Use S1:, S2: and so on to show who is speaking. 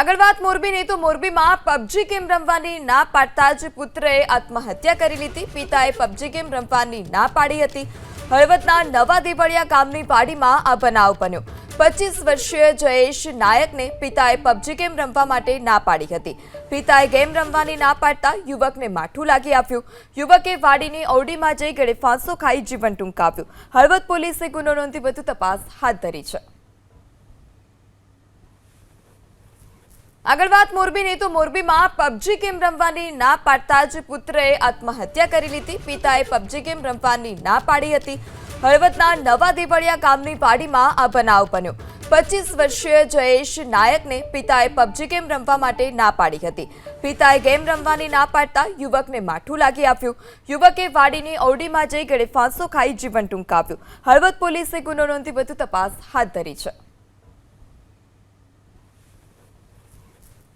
S1: આગળ વાત મોરબીની, તો મોરબીમાં પબજી ગેમ રમવાની ના પાડતા જ પુત્રએ આત્મહત્યા કરી લીધી. પિતાએ પબજી ગેમ રમવાની ના પાડી હતી. હળવદના નવા દેવળિયા ગામની પાડીમાં આ બનાવ બન્યો. પચીસ વર્ષીય જયેશ નાયકને પિતાએ પબજી ગેમ રમવા માટે ના પાડી હતી. પિતાએ ગેમ રમવાની ના પાડતા યુવકને માઠું લાગી આપ્યું યુવકે વાડીની ઓરડીમાં જઈ ગળે ફાંસો ખાઈ જીવન ટૂંકાવ્યું. હળવદ પોલીસે ગુનો નોંધી વધુ તપાસ હાથ ધરી છે. આગળ વાત મોરબીની, તો મોરબીમાં પબજી ગેમ રમવાની ના પાડતા જ પુત્રએ આત્મહત્યા કરી લીધી. પિતાએ પબજી ગેમ રમવાની ના પાડી હતી. હળવદના નવા દેવળિયા ગામની પાડીમાં આ બનાવ બન્યો. પચીસ વર્ષીય જયેશ નાયકને પિતાએ પબજી ગેમ રમવા માટે ના પાડી હતી. પિતાએ ગેમ રમવાની ના પાડતા યુવકને માઠું લાગી આપ્યું યુવકે વાડીની ઓરડીમાં જઈ ગળે ફાંસો ખાઈ જીવન ટૂંકાવ્યું. હળવદ પોલીસે ગુનો નોંધી વધુ તપાસ હાથ ધરી છે.